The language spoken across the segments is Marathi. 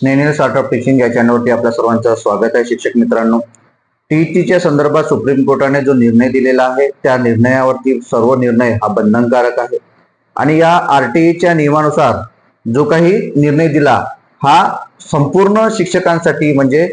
स्नेहल ऑफ टीचिंग या चॅनलवरती आपल्या सर्वांचं स्वागत आहे शिक्षक मित्रांनो. टीईटीच्या संदर्भात सुप्रीम कोर्टाने जो निर्णय दिलेला आहे त्या निर्णयावरती सर्व निर्णय हा बंधनकारक आहे. आणि या आरटीईच्या नियमानुसार जो काही निर्णय दिला हा संपूर्ण शिक्षकांसाठी म्हणजे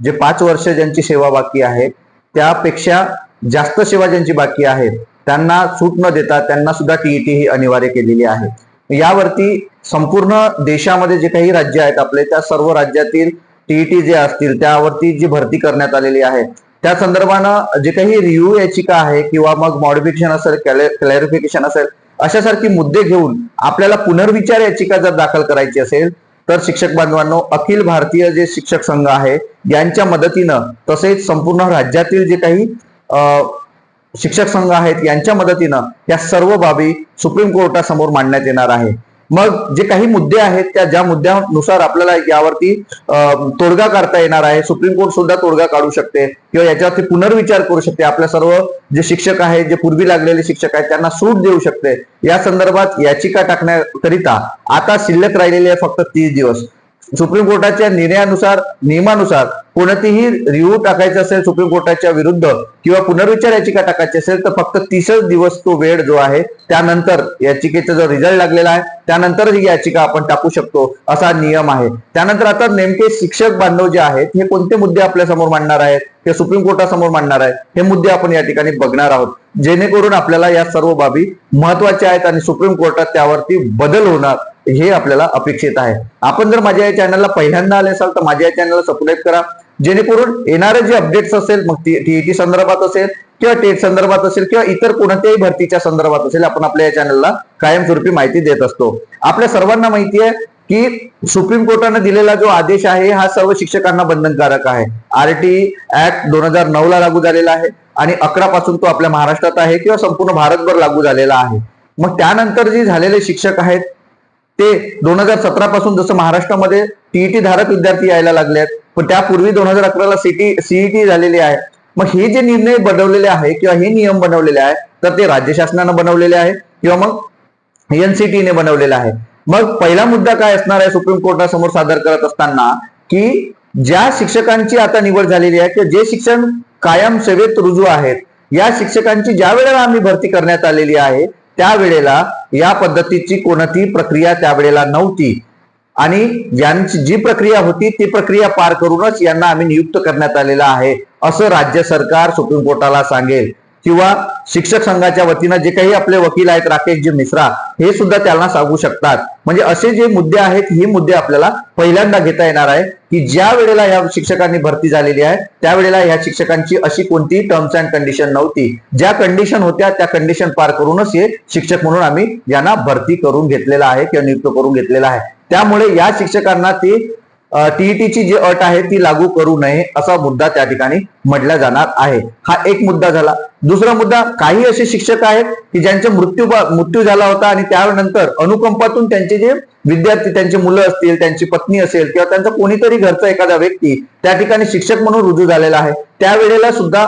जे पाच वर्ष ज्यांची सेवा बाकी आहे त्यापेक्षा जास्त सेवा ज्यांची बाकी आहे त्यांना सूट न देता त्यांना सुद्धा टीईटी ही अनिवार्य केलेली आहे. यावरती संपूर्ण देशामध्ये जे काही राज्य आहेत आपले त्या सर्व राज्यातील टीईटी जे असतील त्यावरती जी भरती करण्यात आलेली आहे त्या संदर्भानं जे काही रिव्ह्यू याचिका आहे किंवा मग मॉडिफिकेशन असेल क्लॅरिफिकेशन असेल अशासारखे मुद्दे घेऊन आपल्याला पुनर्विचार याचिका जर दाखल करायची असेल तर शिक्षक बांधवांनो अखिल भारतीय जे शिक्षक संघ आहे यांच्या मदतीनं तसेच संपूर्ण राज्यातील जे काही शिक्षक संघ आहेत यांच्या मदतीनं या सर्व बाबी सुप्रीम कोर्टासमोर मांडण्यात येणार आहे. मग जे काही मुद्दे आहेत त्या ज्या मुद्द्यानुसार आपल्याला यावरती तोडगा काढता येणार आहे सुप्रीम कोर्ट सुद्धा तोडगा काढू शकते किंवा याच्यावरती पुनर्विचार करू शकते. आपल्या सर्व जे शिक्षक आहेत जे पूर्वी लागलेले शिक्षक आहेत त्यांना सूट देऊ शकते. या संदर्भात याचिका टाकण्याकरिता आता शिल्लक राहिलेली आहे फक्त तीस दिवस. सुप्रीम कोर्टाच्या निर्णयानुसार नियमानुसार कोणतीही रिव्ह्यू टाकायचा असेल सुप्रीम कोर्टाच्या विरुद्ध किंवा पुनर्विचार याचिका टाकायची असेल तर फक्त तीसच दिवस तो वेळ जो आहे त्यानंतर याचिकेचा जो रिझल्ट लागलेला आहे त्यानंतर ही याचिका आपण टाकू शकतो असा नियम आहे. त्यानंतर आता नेमके शिक्षक बांधव जे आहेत हे कोणते मुद्दे आपल्यासमोर मांडणार आहेत ते सुप्रीम कोर्टासमोर मांडणार आहेत हे मुद्दे आपण या ठिकाणी बघणार आहोत. जेणेकरून आपल्याला या सर्व बाबी महत्त्वाच्या आहेत आणि सुप्रीम कोर्टात त्यावरती बदल होणार. हे आपल्याला अपेक्षित आहे. आपण जर माझ्या या चॅनलला पहिल्यांदा आले असाल तर माझ्या या चॅनलला सबस्क्राईब करा. जेणेकरून येणारे जे अपडेट्स असेल मग टीईटी संदर्भात असेल किंवा टेट संदर्भात असेल किंवा इतर कोणत्याही भरतीच्या संदर्भात असेल आपण आपल्या या चॅनलला कायमस्वरूपी माहिती देत असतो. आपल्या सर्वांना माहिती आहे की सुप्रीम कोर्टाने दिलेला जो आदेश आहे हा सर्व शिक्षकांना बंधनकारक आहे. आरटी ऍक्ट दोन हजार नऊ ला लागू झालेला आहे आणि अकरा पासून तो आपल्या महाराष्ट्रात आहे किंवा संपूर्ण भारतभर लागू झालेला आहे. मग त्यानंतर जे झालेले शिक्षक आहेत ते दोन हजार सतरा पासून जसं महाराष्ट्रामध्ये टीईटी धारक विद्यार्थी यायला लागले आहेत पण त्यापूर्वी दोन हजार अकराला सीटी सीईटी झालेली आहे. मग हे जे निर्णय बनवलेले आहे किंवा हे नियम बनवलेले आहे तर ते राज्य शासनानं बनवलेले आहे किंवा मग एनसीटीने बनवलेलं आहे. मग पहिला मुद्दा काय असणार आहे सुप्रीम कोर्टासमोर सादर करत असताना की ज्या शिक्षकांची आता निवड झालेली आहे किंवा जे शिक्षण कायम सेवेत रुजू आहेत या शिक्षकांची ज्या वेळेला आम्ही भरती करण्यात आलेली आहे त्यावेळेला या पद्धतीची कोणतीही प्रक्रिया त्यावेळेला नव्हती. आणि यांची जी प्रक्रिया होती ती प्रक्रिया पार करूनच यांना आम्ही नियुक्त करण्यात आलेला आहे असं राज्य सरकार सुप्रीम कोर्टाला सांगेल. किंवा शिक्षक संघाच्या वतीनं जे काही आपले वकील आहेत राकेशजी मिश्रा हे सुद्धा त्यांना सांगू शकतात. म्हणजे असे जे मुद्दे आहेत हे मुद्दे आपल्याला पहिल्यांदा घेता येणार आहे की ज्या वेळेला या शिक्षकांनी भरती झालेली आहे त्यावेळेला या शिक्षकांची अशी कोणतीही टर्म्स अँड कंडिशन नव्हती. ज्या कंडिशन होत्या त्या कंडिशन पार करूनच हे शिक्षक म्हणून आम्ही यांना भरती करून घेतलेला आहे किंवा नियुक्त करून घेतलेला आहे. त्यामुळे या शिक्षकांना ते टीईटीची जी अट आहे ती लागू करू नये असा मुद्दा त्या ठिकाणी म्हटला जाणार आहे. हा एक मुद्दा झाला. दुसरा मुद्दा काही असे शिक्षक आहेत की ज्यांचा मृत्यू मृत्यू झाला होता आणि त्यानंतर अनुकंपातून त्यांचे जे विद्यार्थी त्यांचे मुलं असतील त्यांची पत्नी असेल किंवा त्यांचा कोणीतरी घरचा एखादा व्यक्ती त्या ठिकाणी शिक्षक म्हणून रुजू झालेला आहे. त्यावेळेला सुद्धा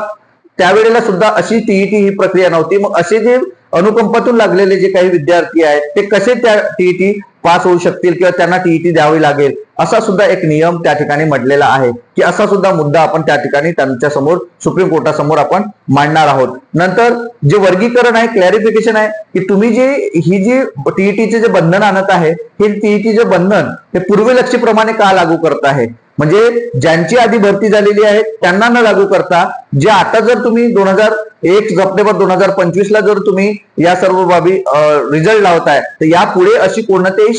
त्यावेळेला सुद्धा अशी टीईटी ही प्रक्रिया नव्हती. मग असे जे अनुकंपातून लागलेले जे काही विद्यार्थी आहेत ते कसे त्या टीईटी पास होऊ शकतील किंवा त्यांना टीईटी द्यावी लागेल? असा सुद्धा एक नियम त्या ठिकाणी म्हटलेला आहे की असा सुद्धा मुद्दा आपण त्या ठिकाणी त्यांच्यासमोर सुप्रीम कोर्टासमोर आपण मांडणार आहोत. नंतर जे वर्गीकरण आहे क्लॅरिफिकेशन आहे की तुम्ही जे ही जी टीईटीचे जे बंधन आणत आहे हे टीईटी जे बंधन हे पूर्वलक्षीप्रमाणे का लागू करत आहे? म्हणजे ज्यांची आधी भरती झालेली आहे त्यांना न लागू करता जे आता जर तुम्ही दोन हजार एक सप्टेंबर दोन हजार पंचवीस ला जर तुम्ही या सर्व बाबी रिझल्ट लावताय तर यापुढे अशी कोणत्याही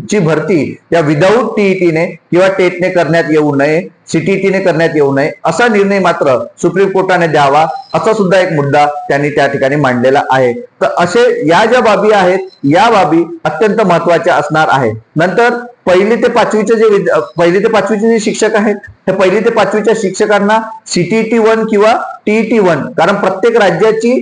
ची भरती या विदाऊट टीईटीने किंवा टेटने करण्यात येऊ नये सीटीईटीने करण्यात येऊ नये असा निर्णय मात्र सुप्रीम कोर्टाने द्यावा असा सुद्धा एक मुद्दा त्यांनी त्या ठिकाणी मांडलेला आहे. तर असे या ज्या बाबी आहेत या बाबी अत्यंत महत्त्वाच्या असणार आहे नंतर पहिली ते पाचवीचे जे विद्या- पहिली ते पाचवीचे जे शिक्षक आहेत हे पहिली ते पाचवीच्या शिक्षकांना सीटीईटी वन किंवा टीईटी वन कारण प्रत्येक राज्याची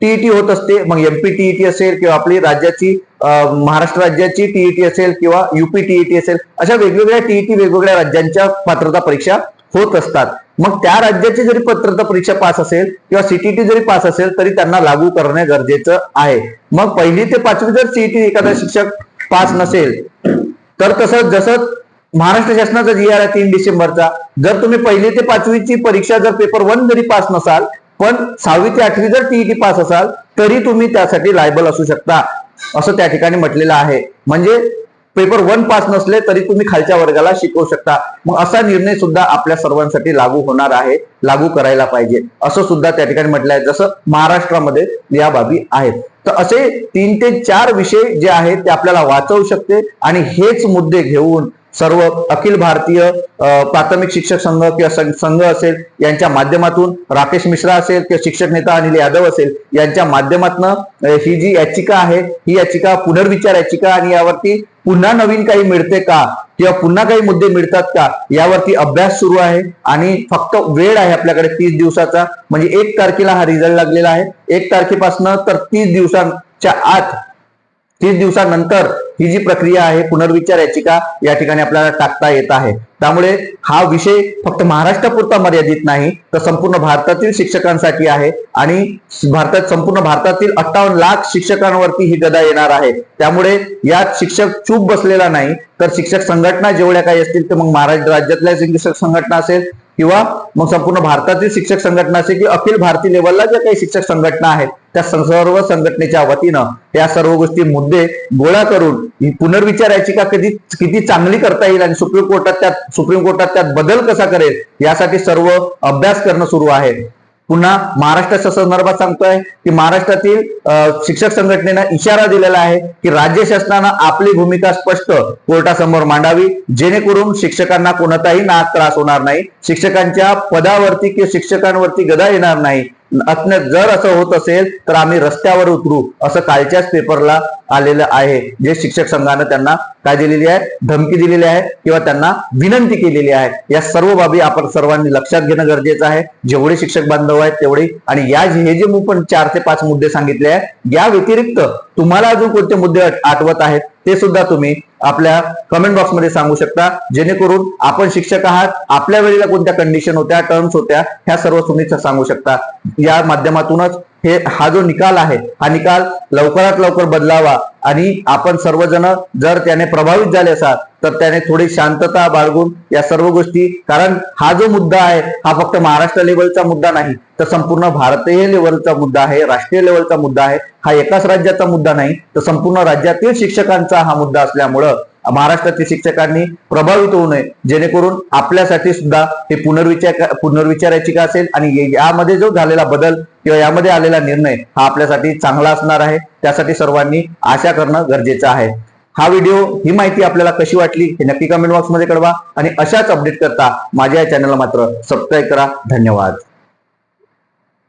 टीईटी होत असते मग एमपी टीईटी असेल किंवा आपली राज्याची महाराष्ट्र राज्याची टीईटी असेल किंवा युपी टीईटी असेल अशा वेगवेगळ्या टीईटी वेगवेगळ्या राज्यांच्या पात्रता परीक्षा होत असतात. मग त्या राज्याची जरी पात्रता परीक्षा पास असेल किंवा सीटीटी जरी पास असेल तरी त्यांना लागू करणे गरजेचं आहे. मग पहिली ते पाचवी जर सीईटी एखादा शिक्षक पास नसेल तर तसं जसं महाराष्ट्र शासनाचा जी आर आहे तीन डिसेंबरचा जर तुम्ही पहिली ते पाचवीची परीक्षा जर पेपर वन जरी पास नसाल पण सहावी ते आठवी जर टीईटी पास असाल तरी तुम्ही त्यासाठी लायबल असू शकता. असं त्या ठिकाणी म्हटलेलं आहे. म्हणजे पेपर वन पास नसले तरी तुम्ही खालच्या वर्गाला शिकवू शकता. मग असा निर्णय सुद्धा आपल्या सर्वांसाठी लागू होणार आहे लागू करायला पाहिजे. असं सुद्धा त्या ठिकाणी म्हटलं आहे जसं महाराष्ट्रामध्ये या बाबी आहेत. तर असे तीन ते चार विषय जे आहेत ते आपल्याला वाचवू शकते आणि हेच मुद्दे घेऊन सर्व अखिल भारतीय प्राथमिक शिक्षक संघ किंवा संघ असेल यांच्या माध्यमातून राकेश मिश्रा असेल किंवा शिक्षक नेता अनिल यादव असेल यांच्या माध्यमातून ही जी याचिका आहे ही याचिका पुनर्विचार याचिका आणि यावरती पुन्हा नवीन काही मिळते का? किंवा पुन्हा काही मुद्दे मिळतात का? यावरती अभ्यास सुरू आहे आणि फक्त वेळ आहे आपल्याकडे तीस दिवसाचा. म्हणजे एक तारखेला हा रिझल्ट लागलेला आहे. एक तारखेपासून तर तीस दिवसांच्या आत तीस दिवसानंतर ही जी प्रक्रिया आहे पुनर्विचार याचिका या ठिकाणी आपल्याला टाकता येत आहे. त्यामुळे हा विषय फक्त महाराष्ट्रापुरता मर्यादित नाही तर संपूर्ण भारतातील शिक्षकांसाठी आहे आणि भारतात संपूर्ण भारतातील अठ्ठावन्न लाख शिक्षकांवरती ही गदा येणार आहे. त्यामुळे यात शिक्षक चूप बसलेला नाही तर शिक्षक संघटना जेवढ्या काही असतील तर मग महाराष्ट्र राज्यातल्या शिक्षक संघटना असेल किंवा मग संपूर्ण भारतातील शिक्षक संघटना असेल की अखिल भारतीय लेवलला ज्या काही शिक्षक संघटना आहेत त्या सर्व संघटनेच्या वतीनं त्या सर्व गोष्टी मुद्दे गोळा करून पुनर्विचार याचिका कधी किती चांगली करता येईल आणि सुप्रीम कोर्टात त्यात सुप्रीम कोर्टात त्यात बदल कसा करेल यासाठी सर्व अभ्यास करणं सुरू आहे. पुन्हा महाराष्ट्राच्या संदर्भात सांगतोय की महाराष्ट्रातील शिक्षक संघटनेनं इशारा दिलेला आहे की राज्य शासनानं आपली भूमिका स्पष्ट कोर्टासमोर मांडावी जेणेकरून शिक्षकांना कोणताही नाक त्रास होणार नाही शिक्षकांच्या पदावरती किंवा शिक्षकांवरती गदा येणार नाही जर असं होत असेल तर आम्ही रस्त्यावर उतरू असं कालच्याच पेपरला आलेलं आहे. जे शिक्षक संघानं त्यांना काय दिलेली आहे? धमकी दिलेली आहे किंवा त्यांना विनंती केलेली आहे. या सर्व बाबी आपण सर्वांनी लक्षात घेणं गरजेचं आहे. जेवढे शिक्षक बांधव आहेत तेवढे. आणि या हे जे मी पण चार ते पाच मुद्दे सांगितले आहे या व्यतिरिक्त तुम्हाला अजून कोणते मुद्दे आठवत आहेत? ते सुद्धा तुम्ही आपल्या कमेंट बॉक्समध्ये सांगू शकता. जेणेकरून आपण शिक्षक आहात आपल्या वेळेला कोणत्या कंडिशन होत्या टर्म्स होत्या ह्या सर्व तुम्ही सांगू शकता. या माध्यमातूनच हे हा जो निकाल आहे हा निकाल लवकरात लवकर बदलावा आणि आपण सर्वजण जर त्याने प्रभावित झाले असाल तर त्याने थोडी शांतता बाळगून या सर्व गोष्टी कारण हा जो मुद्दा आहे हा फक्त महाराष्ट्र लेवलचा मुद्दा नाही तर संपूर्ण भारतीय लेवलचा मुद्दा आहे राष्ट्रीय लेवलचा मुद्दा आहे हा एकाच राज्याचा मुद्दा नाही तर संपूर्ण राज्यातील शिक्षकांचा हा मुद्दा असल्यामुळं महाराष्ट्रातील शिक्षकांनी प्रभावित होऊ नये जेणेकरून आपल्यासाठी सुद्धा हे पुनर्विचार पुनर्विचार याचिका असेल आणि यामध्ये जो झालेला बदल किंवा यामध्ये आलेला निर्णय हा आपल्यासाठी चांगला असणार आहे त्यासाठी सर्वांनी आशा करणं गरजेचं आहे. हा व्हिडिओ ही माहिती आपल्याला कशी वाटली हे नक्की कमेंट बॉक्समध्ये कळवा आणि अशाच अपडेट करता माझ्या या चॅनलला मात्र सबस्क्राईब करा. धन्यवाद.